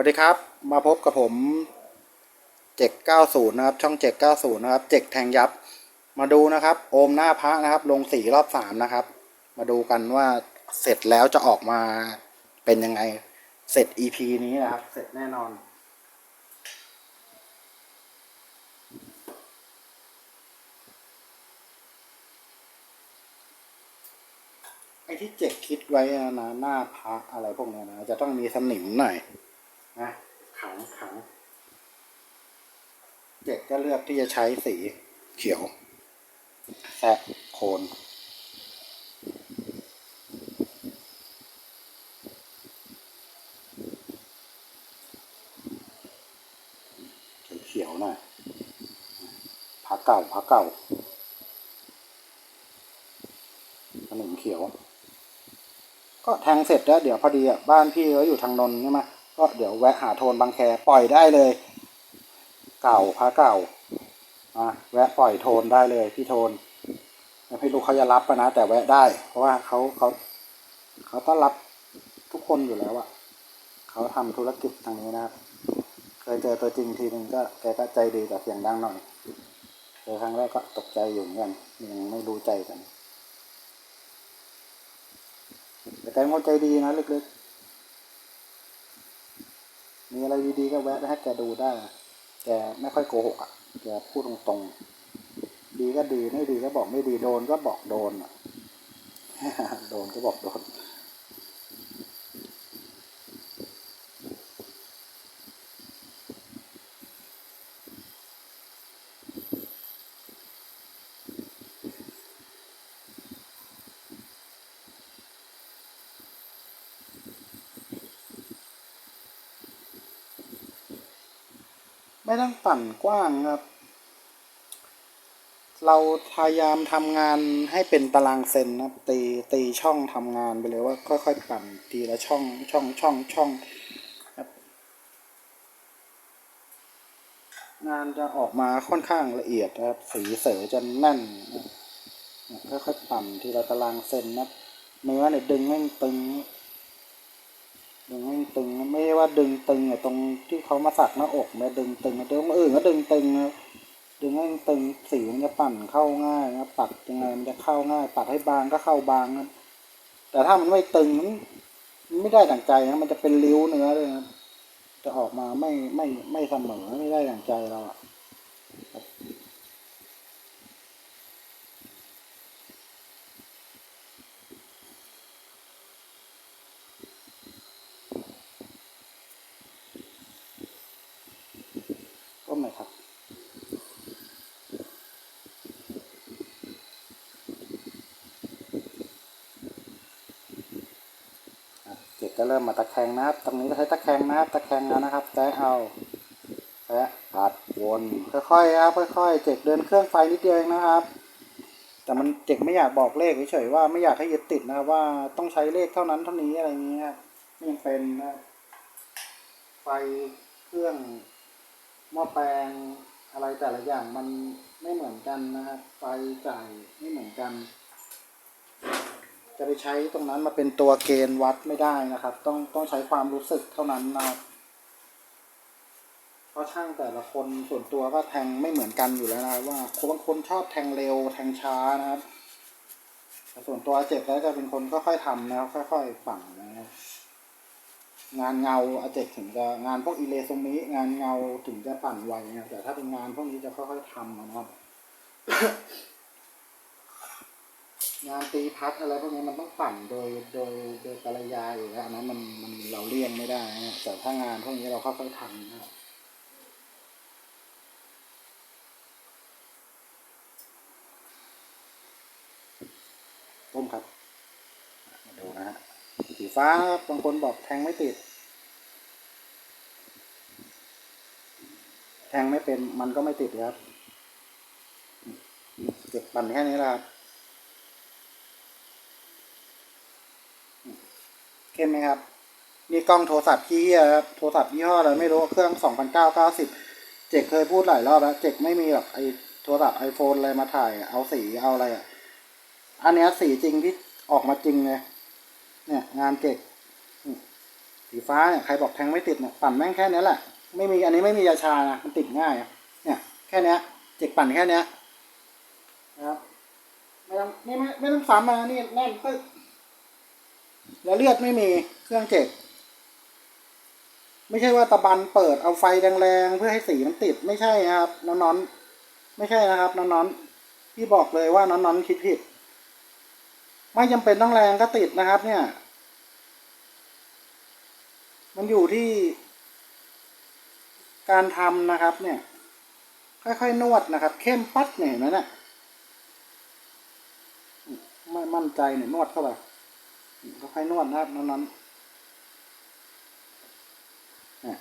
วัสดีครับ มาพบกับผมเจ็ก90นะครับ ช่องเจ็ก90นะครับเจ็กแทงยับ มาดูนะครับ โอมหน้าพระนะครับ ลงสีรอบสามนะครับ มาดูกันว่าเสร็จแล้วจะออกมาเป็นยังไง เสร็จ EP นี้นะครับ เสร็จแน่นอนไอ้ที่เจ็กคิดไว้นะหน้าพระอะไรพวกนี้นะจะต้องมีสนิมหน่อย ขังขังเจ็กก็เลือกที่จะใช้สีเขียวแซะโคนเขียวหน่อยพักเก่าพักเก่าขนมเขียว ก็แทงเสร็จแล้ว เดี๋ยวพอดีอะ บ้านพี่เขาอยู่ทางนนใช่ไหม ก็เดี๋ยวแวะหาโทนบางแคปล่อยได้เลย เก่าพระเก่าอะแวะปล่อยโทนได้เลยพี่โทนไม่รู้เขาจะรับปะนะ แต่แวะได้ เพราะว่าเขาเขาเขาต้อนรับทุกคนอยู่แล้วอะเขาทำธุรกิจทางนี้นะครับ เคยเจอตัวจริงทีหนึ่งก็แกก็ใจดีแต่เสียงดังหน่อยเจอครั้งแรกก็ตกใจอยู่เหมือนกันยังไม่รู้ใจกันแต่แกเป็นคนใจดีนะลึกๆ มีอะไรดีๆก็แวะไปให้แกดูได้ แกไม่ค่อยโกหกอะ แกพูดตรงๆ ดีก็ดีไม่ดีก็บอกไม่ดีโดนก็บอกโดนอะ โดนก็บอกโดน ไม่ต้องปั่นกว้างครับ เราพยายามทำงานให้เป็นตารางเซนนะครับ ตีตีช่องทำงานไปเลยว่าค่อยๆปั่นทีละช่องช่องช่องช่องครับงานจะออกมาค่อนข้างละเอียดนะครับ สีเสือจะแน่นนะค่อยๆปั่นทีละตารางเซนนะครับเนื้อเนี่ยดึงให้มันตึง ดึงให้มันตึงนะไม่ใช่ ว่าดึงตึงตรงที่เขามาสักหน้าอกเนี่ยดึงตึงนะเดี๋ยวคนอื่นก็ดึงตึงนะดึงให้ตึงสีมันจะปั่นเข้าง่ายนะปัดยังไงมันจะเข้าง่าย ปัดให้บางก็เข้าบางนะแต่ถ้ามันไม่ตึงมันมันไม่ได้ดั่งใจนะมันจะเป็นริ้วเนื้อเลยนะจะออกมาไม่ไม่ไม่เสมอไม่ได้ดั่งใจเราอะครับก็ไม่ครับ อะเริ่มมาตะแคงนะครับ ตรงนี้ก็ใช้ตะแคงนะครับ ตะแคงแล้วนะครับ แตะเอาแตะปัดวนค่อยๆครับค่อยๆ เจ็กเดินเครื่องไฟนิดเดียวเองนะครับ แต่มันเจ็กไม่อยากบอกเลขเฉยๆว่าไม่อยากให้ยึดติดนะครับว่าต้องใช้เลขเท่านั้นเท่านี้อะไรเงี้ยไม่เป็นนะไฟเครื่องหม้อแปลงอะไรแต่ละอย่างมันไม่เหมือนกันนะครับไฟจ่ายไม่เหมือนกัน จะไปใช้ตรงนั้นมาเป็นตัวเกณฑ์วัดไม่ได้นะครับ ต้องต้องใช้ความรู้สึกเท่านั้นนะครับเพราะช่างแต่ละคนส่วนตัวก็แทงไม่เหมือนกันอยู่แล้วนะว่าคนบางคนชอบแทงเร็วแทงช้านะครับแต่ส่วนตัวอาเจกแล้วจะเป็นคนค่อยๆทำนะครับค่อยๆฝังนะครับงานเงาอาเจกถึงจะงานพวกอิเลซุมิงานเงาถึงจะปั่นไวนะครับแต่ถ้าเป็นงานพวกนี้จะค่อยๆทำนะครับ งานตีพัดอะไรพวกนี้มันต้องปั่นโดยโดยโดยปริยายอยู่แล้วอันนั้นมันมันเราเลี่ยงไม่ได้นะแต่ถ้างานพวกนี้เราค่อยๆทำนะครับต้มครับมาดูนะฮะสีฟ้าบางคนบอกแทงไม่ติด แทงไม่เป็นมันก็ไม่ติดครับเก็บปั่นแค่นี้แหละครับ เข้มไหมครับนี่กล้องโทรศัพท์ยี่ห้อครับโทรศัพท์ยี่ห้ออะไรไม่รู้เครื่องสองพันเก้าเก้าสิบเจกเคยพูดหลายรอบแล้วเจกไม่มีหรอกไอโทรศัพท์ไอโฟนอะไรมาถ่ายเอาสีเอาอะไรอะอันเนี้ยสีจริงที่ออกมาจริงเลยเนี่ย งานเจกสีฟ้าเนี่ยใครบอกแทงไม่ติดเนี่ยปั่นแม่งแค่นี้แหละไม่มีอันนี้ไม่มียาชานะมันติดง่ายเนี่ย แค่เนี้ยเจกปั่นแค่เนี้ยนะครับไม่ต้องไม่ไม่ไม่ต้องซ้ำมานี่แน่นปึ๊ก แล้วเลือดไม่มีเครื่องเจ็กไม่ใช่ว่าตะบันเปิดเอาไฟแรงๆเพื่อให้สีมันติดไม่ใช่นะครับน้องนอนไม่ใช่นะครับน้องนอนพี่บอกเลยว่าน้องนอนคิดผิดไม่จำเป็นต้องแรงก็ติดนะครับ เนี่ย มันอยู่ที่การทำนะครับ เนี่ย ค่อยๆนวดนะครับ เข้มปัดเนี่ยเห็นไหมเนี่ยไม่มั่นใจเนี่ยนวดเข้าไป ค่อยๆนวดนะครับน้องนอนเนี่ย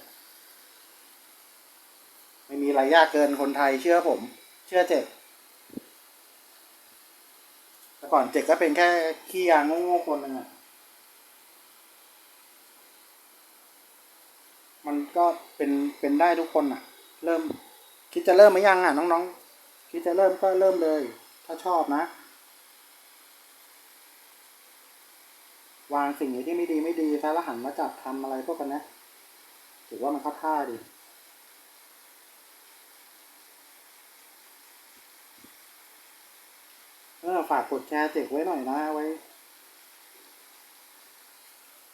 ไม่มีอะไรยากเกินคนไทยเชื่อผม เชื่อเจ็กแต่ก่อนเจ็กก็เป็นแค่ขี้ยางโง่ๆคนหนึ่งอะมันก็เป็นเป็นได้ทุกคนอะเริ่ม คิดจะเริ่มไหมยังอะน้องๆ คิดจะเริ่มก็เริ่มเลย ถ้าชอบนะ วางสิ่งที่ไม่ดีไม่ดีซะแล้วหันมาจับทำอะไรพวกกันนะถือว่ามันเข้าท่าดีเออฝากกดแชร์เจ็กไว้หน่อยนะไว้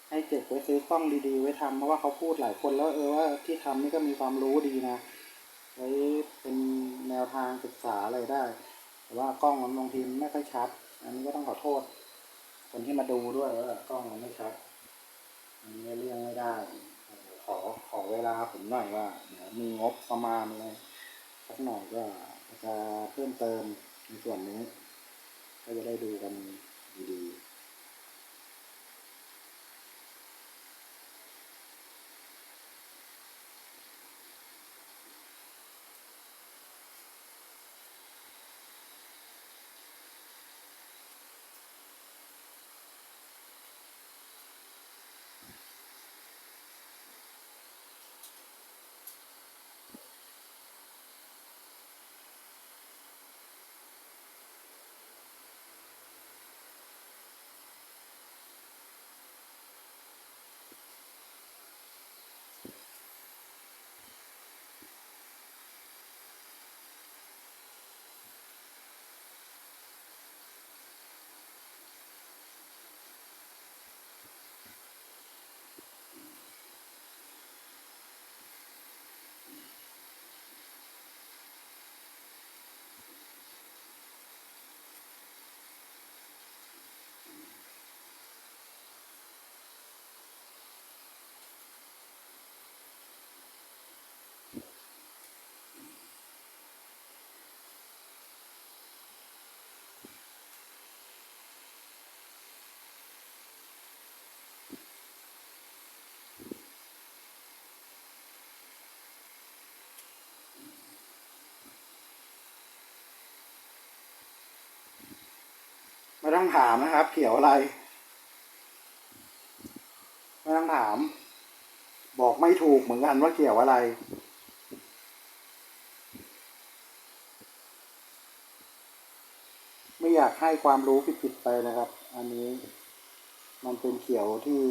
ให้เจ็กไว้ซื้อกล้องดีๆ ไว้ทำเพราะว่าเขาพูดหลายคนแล้วเออว่าที่ทำนี่ก็มีความรู้ดีนะ ไว้เป็นแนวทางศึกษาอะไรได้ แต่ว่ากล้องมันบางทีมไม่ค่อยชัด อันนี้ก็ต้องขอโทษ คนที่มาดูด้วยว่ากล้องมันไม่ชัดอันนี้เรื่องไม่ได้ ขอขอเวลาผมหน่อยว่าเดี๋ยวมีงบประมาณเลยสักหน่อยก็จะเพิ่มเติมในส่วนนี้ ก็จะได้ดูกันดีๆ ต้องถามนะครับเกี่ยวอะไร ไม่ต้องถาม บอกไม่ถูกเหมือนกันว่าเกี่ยวอะไร ไม่อยากให้ความรู้ผิดๆไปนะครับ อันนี้มันเป็นเขียวที่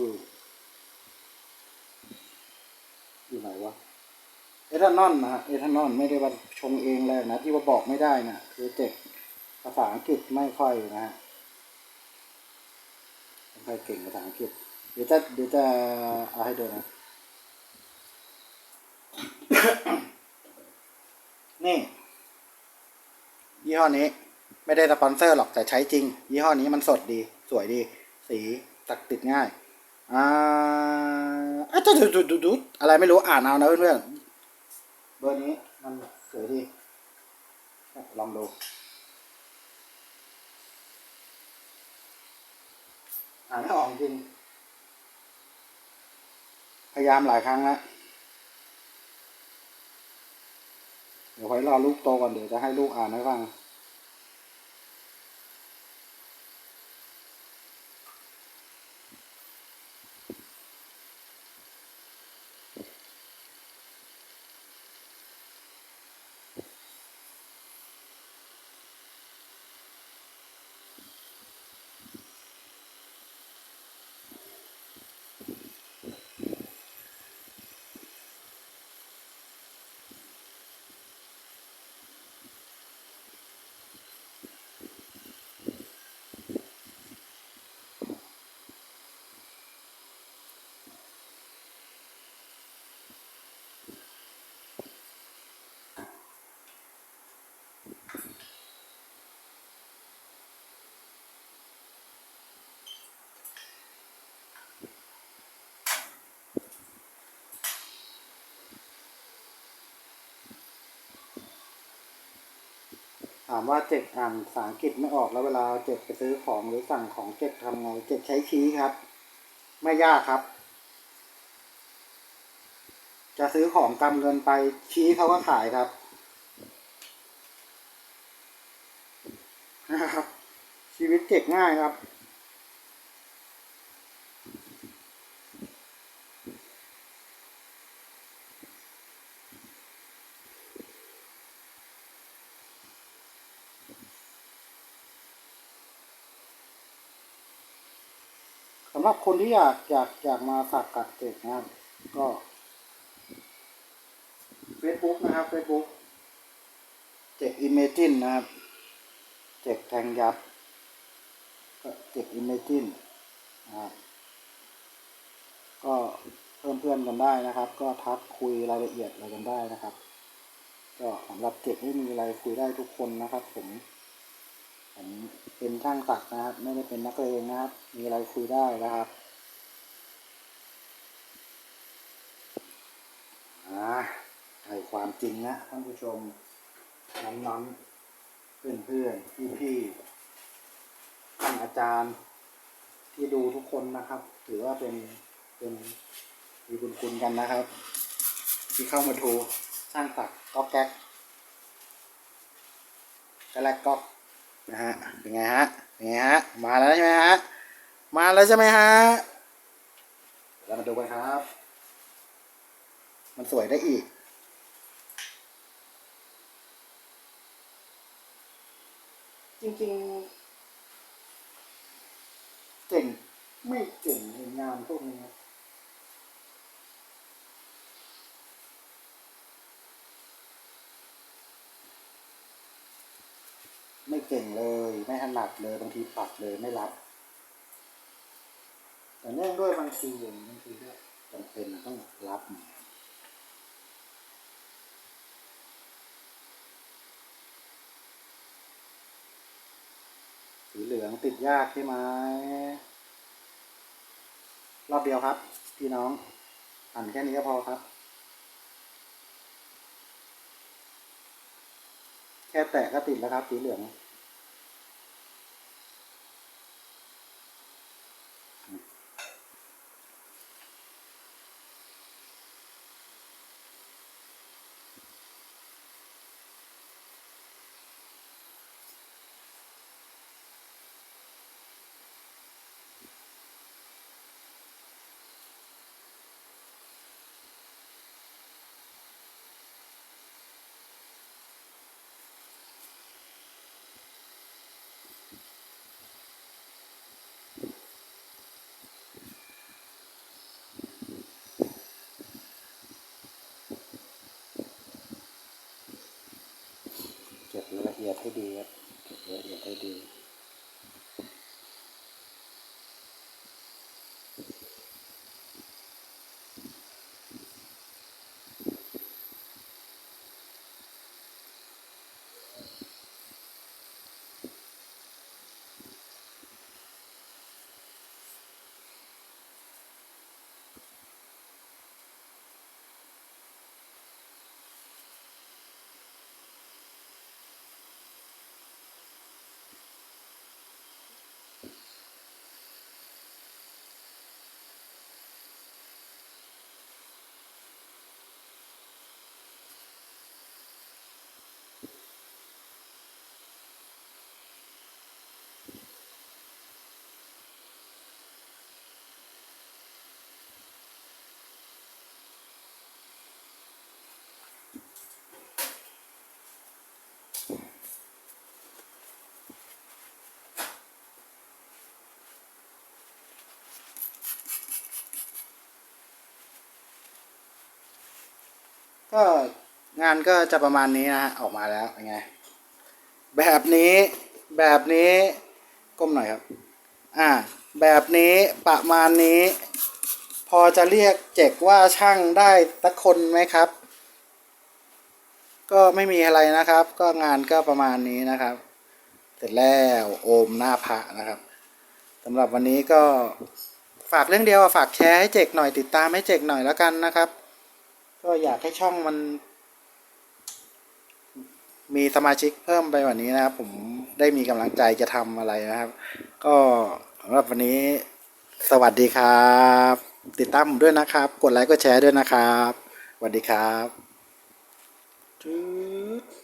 อยู่ไหนวะเอทานอลนะฮะเอทานอลไม่ได้ว่าชงเองเลยนะ ที่ว่าบอกไม่ได้นะคือเจ็กภาษาอังกฤษไม่ค่อยนะฮะ ไม่ค่อยเก่งภาษาอังกฤษเดี๋ยวจะเดี๋ยวจะเอาให้ดูนะ นี่ ยี่ห้อนี้ ไม่ได้สปอนเซอร์หรอกแต่ใช้จริง ยี่ห้อนี้มันสดดี สวยดี สีตักติดง่าย อ่าอะจะดูดูดูดูอะไรไม่รู้อ่านเอานะเพื่อนๆเบอร์นี้มันสวยดี ลองดู อ่านไม่ออกจริง พยายามหลายครั้งแล้วเดี๋ยวไว้รอลูกโตก่อนเดี๋ยวจะให้ลูกอ่านให้ฟังามว่าเจ็ดอ่านภาษาอังกฤษไม่ออกแล้วเวลาเจ็ดไปซื้อของหรือสั่งของเจ็ดทำไงเจ็ดใช้ชี้ครับ ไม่ยากครับ จะซื้อของกำเงินไปชี้เขาก็ขายครับนะครับชีวิตเจ็ดง่ายครับำหรับคนที่อยากอยากอยากมาสักกัดเจ็กนะครับ ก็ Facebook นะครับ Facebook เจ็กอิมเมจินนะครับ เจ็กแทงยับก็เจ็กอิมเมจินนะครับก็เพิ่มเพื่อนกันได้นะครับ ก็ทักคุยรายละเอียดอะไรกันได้นะครับ ก็สำหรับเจ็กไม่มีอะไรคุยได้ทุกคนนะครับ ผม ผมเป็นช่างตักนะครับ ไม่ได้เป็นนักเลงนะครับ มีอะไรคุยได้นะครับอ่าไถ่ความจริงนะท่านผู้ชมน้องๆเพื่อนๆพี่ๆท่านอาจารย์ที่ดูทุกคนนะครับ ถือว่าเป็นเป็นมีบุญคุณกันนะครับ ที่เข้ามาดูช่างตักก็แก๊กกแลกก๊อก นะฮะเป็นไงฮะเป็นไงฮะมาแล้วใช่ไหมฮะมาแล้วใช่ไหมฮะเดี๋ยวเรามาดูกันครับ มันสวยได้อีกจริงๆเก่งไม่เก่งในงานพวกนี้ เก่งเลย ไม่ถนัดเลยบางทีปัดเลยไม่รับ แต่เนื่องด้วยบางทีอย่างบางทีก็จำเป็นต้องรับสีเหลืองติดยากใช่ไหมรอบเดียวครับ พี่น้องหั่นแค่นี้ก็พอครับ แค่แตะก็ติดแล้วครับสีเหลือง เอียดให้ดีครับเก็บละเอียดให้ดี ก็งานก็จะประมาณนี้นะฮะออกมาแล้วเป็นไง แบบนี้แบบนี้ก้มหน่อยครับ อ่า แบบนี้ประมาณนี้ พอจะเรียกเจกว่าช่างได้สักคนไหมครับ ก็ไม่มีอะไรนะครับ ก็งานก็ประมาณนี้นะครับ เสร็จแล้วโอมหน้าพระนะครับสำหรับวันนี้ก็ฝากเรื่องเดียวฝากแชร์ให้เจกหน่อยติดตามให้เจกหน่อยแล้วกันนะครับ ก็อยากให้ช่องมัน มีสมาชิกเพิ่มไปกว่านี้นะครับผมได้มีกำลังใจจะทำอะไรนะครับ ก็สำหรับวันนี้ สวัสดีครับ ติดตามผมด้วยนะครับ กดไลค์กดแชร์ด้วยนะครับสวัสดีครับจุ๊ด